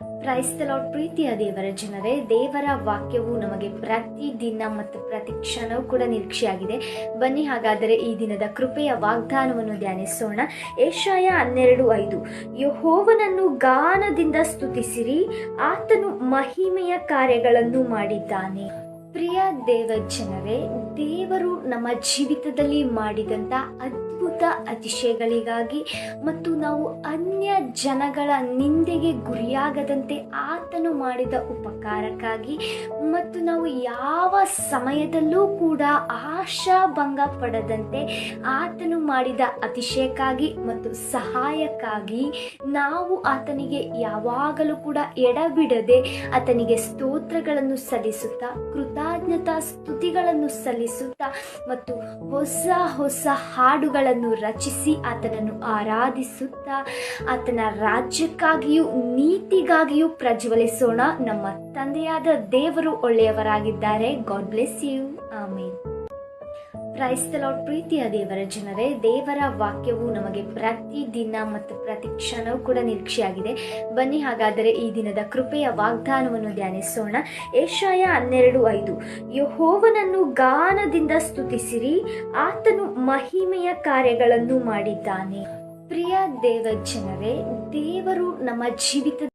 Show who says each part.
Speaker 1: ಕ್ರೈಸ್ತಲಾಡ್ ಪ್ರೀತಿಯ ದೇವರ ಜನರೇ, ದೇವರ ವಾಕ್ಯವು ನಮಗೆ ಪ್ರತಿ ದಿನ ಮತ್ತು ಪ್ರತಿ ಕ್ಷಣವೂ ಕೂಡ ನಿರೀಕ್ಷೆಯಾಗಿದೆ. ಬನ್ನಿ ಹಾಗಾದರೆ ಈ ದಿನದ ಕೃಪೆಯ ವಾಗ್ದಾನವನ್ನು ಧ್ಯಾನಿಸೋಣ. ಏಷಾಯ ಹನ್ನೆರಡು ಐದು. ಯಹೋವನನ್ನು ಗಾನದಿಂದ ಸ್ತುತಿಸಿರಿ, ಆತನು ಮಹಿಮೆಯ ಕಾರ್ಯಗಳನ್ನು ಮಾಡಿದ್ದಾನೆ. ಪ್ರಿಯ ದೇವ ಜನರೇ ದೇವರು ನಮ್ಮ ಜೀವಿತದಲ್ಲಿ ಮಾಡಿದಂಥ ಅತಿಶಯಗಳಿಗಾಗಿ ಮತ್ತು ನಾವು ಅನ್ಯ ಜನಗಳ ನಿಂದೆಗೆ ಗುರಿಯಾಗದಂತೆ ಆತನು ಮಾಡಿದ ಉಪಕಾರಕ್ಕಾಗಿ ಮತ್ತು ನಾವು ಯಾವ ಸಮಯದಲ್ಲೂ ಕೂಡ ಆಶಾಭಂಗ ಪಡದಂತೆ ಆತನು ಮಾಡಿದ ಅತಿಶಯಕ್ಕಾಗಿ ಮತ್ತು ಸಹಾಯಕ್ಕಾಗಿ ನಾವು ಆತನಿಗೆ ಯಾವಾಗಲೂ ಕೂಡ ಎಡಬಿಡದೆ ಆತನಿಗೆ ಸ್ತೋತ್ರಗಳನ್ನು ಸಲ್ಲಿಸುತ್ತಾ, ಕೃತಜ್ಞತಾ ಸ್ತುತಿಗಳನ್ನು ಸಲ್ಲಿಸುತ್ತಾ ಮತ್ತು ಹೊಸ ಹೊಸ ಹಾಡುಗಳನ್ನು ರಚಿಸಿ ಆತನನ್ನು ಆರಾಧಿಸುತ್ತಾ ಆತನ ರಾಜ್ಯಕ್ಕಾಗಿಯೂ ನೀತಿಗಾಗಿಯೂ ಪ್ರಜ್ವಲಿಸೋಣ. ನಮ್ಮ ತಂದೆಯಾದ ದೇವರು ಒಳ್ಳೆಯವರಾಗಿದ್ದಾರೆ. ಗಾಡ್ ಬ್ಲೆಸ್ ಯು ಆಮೇನ್ ಕ್ರೈಸ್ತಲಾಡ್ ಪ್ರೀತಿಯ ದೇವರ ಜನರೇ, ದೇವರ ವಾಕ್ಯವು ನಮಗೆ ಪ್ರತಿ ದಿನ ಮತ್ತು ಪ್ರತಿ ಕ್ಷಣವೂ ಕೂಡ ನಿರೀಕ್ಷೆಯಾಗಿದೆ. ಬನ್ನಿ ಹಾಗಾದರೆ ಈ ದಿನದ ಕೃಪೆಯ ವಾಗ್ದಾನವನ್ನು ಧ್ಯಾನಿಸೋಣ. ಏಷಾಯ ಹನ್ನೆರಡು ಐದು. ಯಹೋವನನ್ನು ಗಾನದಿಂದ ಸ್ತುತಿಸಿರಿ, ಆತನು ಮಹಿಮೆಯ ಕಾರ್ಯಗಳನ್ನು ಮಾಡಿದ್ದಾನೆ. ಪ್ರಿಯ ದೇವ ಜನರೇ ದೇವರು ನಮ್ಮ ಜೀವಿತ